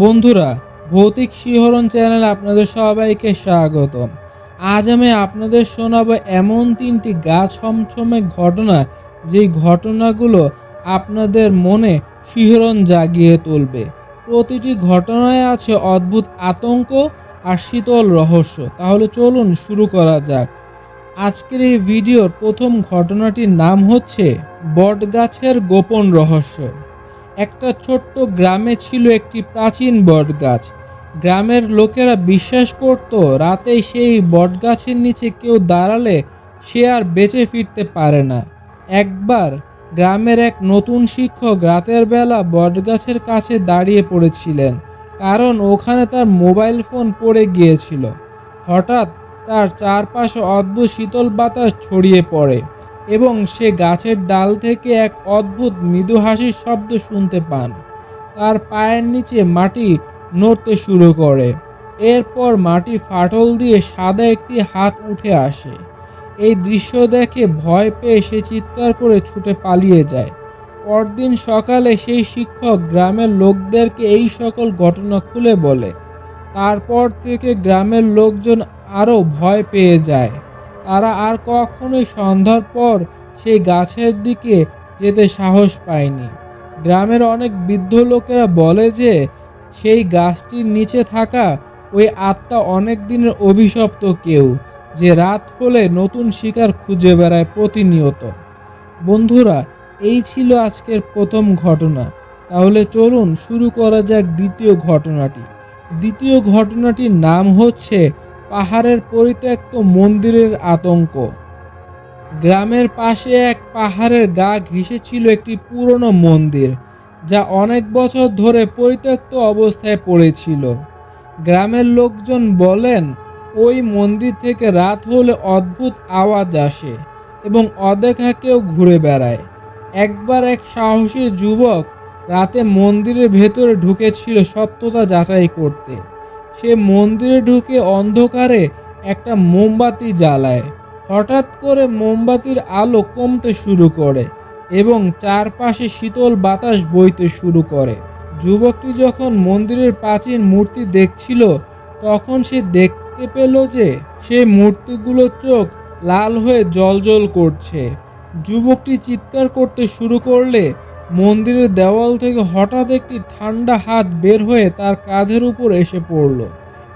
বন্ধুরা, ভৌতিক শিহরণ চ্যানেলে আপনাদের সবাইকে স্বাগতম। আজ আমি আপনাদের শোনাবো এমন তিনটি গা ছমছমে ঘটনা, যেই ঘটনাগুলো আপনাদের মনে শিহরণ জাগিয়ে তুলবে। প্রতিটি ঘটনায় আছে অদ্ভুত আতঙ্ক আর শীতল রহস্য। তাহলে চলুন শুরু করা যাক। আজকের এই ভিডিওর প্রথম ঘটনাটির নাম হচ্ছে বটগাছের গোপন রহস্য। একটা ছোট্ট গ্রামে ছিল একটি প্রাচীন বটগাছ। গ্রামের লোকেরা বিশ্বাস করত রাতে সেই বটগাছের নিচে কেউ দাঁড়ালে সে আর বেঁচে ফিরতে পারে না। একবার গ্রামের এক নতুন শিক্ষক রাতের বেলা বটগাছের কাছে দাঁড়িয়ে পড়েছিলেন, কারণ ওখানে তার মোবাইল ফোন পড়ে গিয়েছিল। হঠাৎ তার চারপাশে অদ্ভুত শীতল বাতাস ছড়িয়ে পড়ে। এবং সে গাছের ডাল থেকে এক অদ্ভুত মৃদু হাসির শব্দ শুনতে পান। তার পায়ের নিচে মাটি নড়তে শুরু করে। এরপর মাটি ফাটল দিয়ে সাদা একটি হাত উঠে আসে। এই দৃশ্য দেখে ভয় পেয়ে সে চিৎকার করে ছুটে পালিয়ে যায়। পরদিন সকালে সেই শিক্ষক গ্রামের লোকদেরকে এই সকল ঘটনা খুলে বলে। তারপর থেকে গ্রামের লোকজন আরও ভয় পেয়ে যায়। তারা আর কখনোই সন্ধ্যার পর সেই গাছের দিকে যেতে সাহস পায়নি। গ্রামের অনেক বৃদ্ধ লোকেরা বলে যে, সেই গাছটির নিচে থাকা ওই আত্মা অনেক দিনের অভিশপ্ত কেউ, যে রাত হলে নতুন শিকার খুঁজে বেড়ায় প্রতিনিয়ত। বন্ধুরা, এই ছিল আজকের প্রথম ঘটনা। তাহলে চলুন শুরু করা যাক দ্বিতীয় ঘটনাটি। দ্বিতীয় ঘটনাটির নাম হচ্ছে পাহাড়ের পরিত্যক্ত মন্দিরের আতঙ্ক। গ্রামের পাশে এক পাহাড়ের গা ঘেঁষে ছিল একটি পুরনো মন্দির, যা অনেক বছর ধরে পরিত্যক্ত অবস্থায় পড়েছিল। গ্রামের লোকজন বলেন, ওই মন্দির থেকে রাত হলে অদ্ভুত আওয়াজ আসে এবং অদেখা কেউ ঘুরে বেড়ায়। একবার এক সাহসী যুবক রাতে মন্দিরের ভেতরে ঢুকেছিল সত্যতা যাচাই করতে। সে মন্দিরে ঢুকে অন্ধকারে একটা মোমবাতি জ্বালায়। হঠাৎ করে মোমবাতির আলো কমতে শুরু করে এবং চারপাশে শীতল বাতাস বইতে শুরু করে। যুবকটি যখন মন্দিরের প্রাচীন মূর্তি দেখছিল, তখন সে দেখতে পেল যে সে মূর্তিগুলোর চোখ লাল হয়ে জলজল করছে। যুবকটি চিৎকার করতে শুরু করলে মন্দিরের দেওয়াল থেকে হঠাৎ একটি ঠান্ডা হাত বের হয়ে তার কাঁধের উপর এসে পড়ল।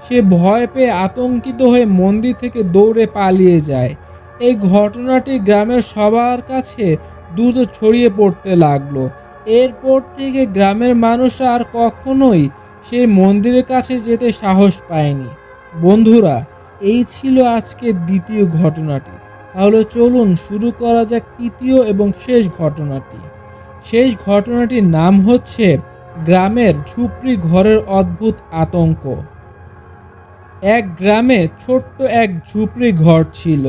সে ভয় পেয়ে আতঙ্কিত হয়ে মন্দির থেকে দৌড়ে পালিয়ে যায়। এই ঘটনাটি গ্রামের সবার কাছে দ্রুত ছড়িয়ে পড়তে লাগল। এরপর থেকে গ্রামের মানুষ আর কখনোই সেই মন্দিরের কাছে যেতে সাহস পায়নি। বন্ধুরা, এই ছিল আজকে দ্বিতীয় ঘটনাটি। তাহলে চলুন শুরু করা যাক তৃতীয় এবং শেষ ঘটনাটি। শেষ ঘটনাটির নাম হচ্ছে গ্রামের ঝুপড়ি ঘরের অদ্ভুত আতঙ্ক। এক গ্রামে ছোট্ট এক ঝুপড়ি ঘর ছিল,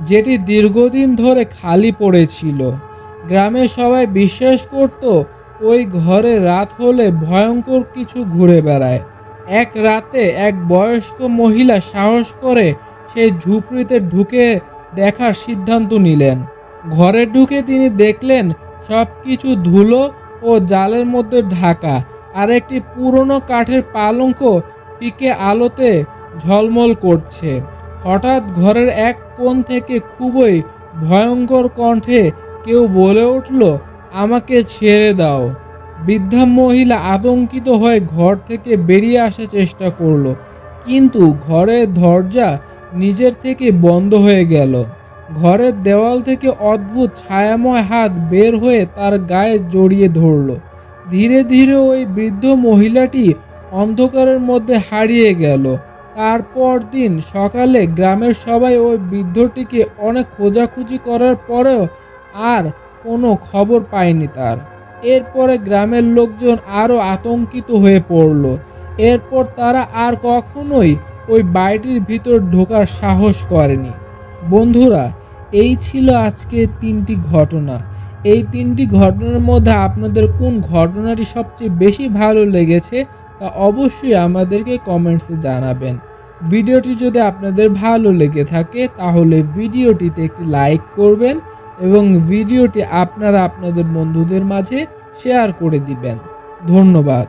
যেটি দীর্ঘদিন ধরে খালি পড়েছিল। গ্রামে সবাই বিশ্বাস করত, ওই ঘরে রাত হলে ভয়ঙ্কর কিছু ঘুরে বেড়ায়। এক রাতে এক বয়স্ক মহিলা সাহস করে সেই ঝুপড়িতে ঢুকে দেখার সিদ্ধান্ত নিলেন। ঘরে ঢুকে তিনি দেখলেন সব কিছু ধুলো ও জালের মধ্যে ঢাকা। আর একটি পুরনো কাঠের পালঙ্ক পিকে আলোতে ঝলমল করছে। হঠাৎ ঘরের এক কোণ থেকে খুবই ভয়ঙ্কর কণ্ঠে কেউ বলে উঠল, আমাকে ছেড়ে দাও। বৃদ্ধা মহিলা আতঙ্কিত হয়ে ঘর থেকে বেরিয়ে আসার চেষ্টা করল, কিন্তু ঘরের দরজা নিজের থেকে বন্ধ হয়ে গেল। ঘরের দেওয়াল থেকে অদ্ভুত ছায়াময় হাত বের হয়ে তার গায়ে জড়িয়ে ধরল। ধীরে ধীরে ওই বৃদ্ধ মহিলাটি অন্ধকারের মধ্যে হারিয়ে গেল। তারপর দিন সকালে গ্রামের সবাই ওই বৃদ্ধটিকে অনেক খোঁজাখুঁজি করার পরেও আর কোনো খবর পায়নি তার। এরপরে গ্রামের লোকজন আরও আতঙ্কিত হয়ে পড়ল। এরপর তারা আর কখনোই ওই বাড়িটির ভিতর ঢোকার সাহস করেনি। বন্ধুরা, এই ছিল আজকে তিনটি ঘটনা। এই তিনটি ঘটনার মধ্যে আপনাদের কোন ঘটনাটি সবচেয়ে বেশি ভালো লেগেছে তা অবশ্যই আমাদেরকে কমেন্টসে জানাবেন। ভিডিওটি যদি আপনাদের ভালো লেগে থাকে, তাহলে ভিডিওটিতে একটি লাইক করবেন এবং ভিডিওটি আপনারা আপনাদের বন্ধুদের মাঝে শেয়ার করে দিবেন। ধন্যবাদ।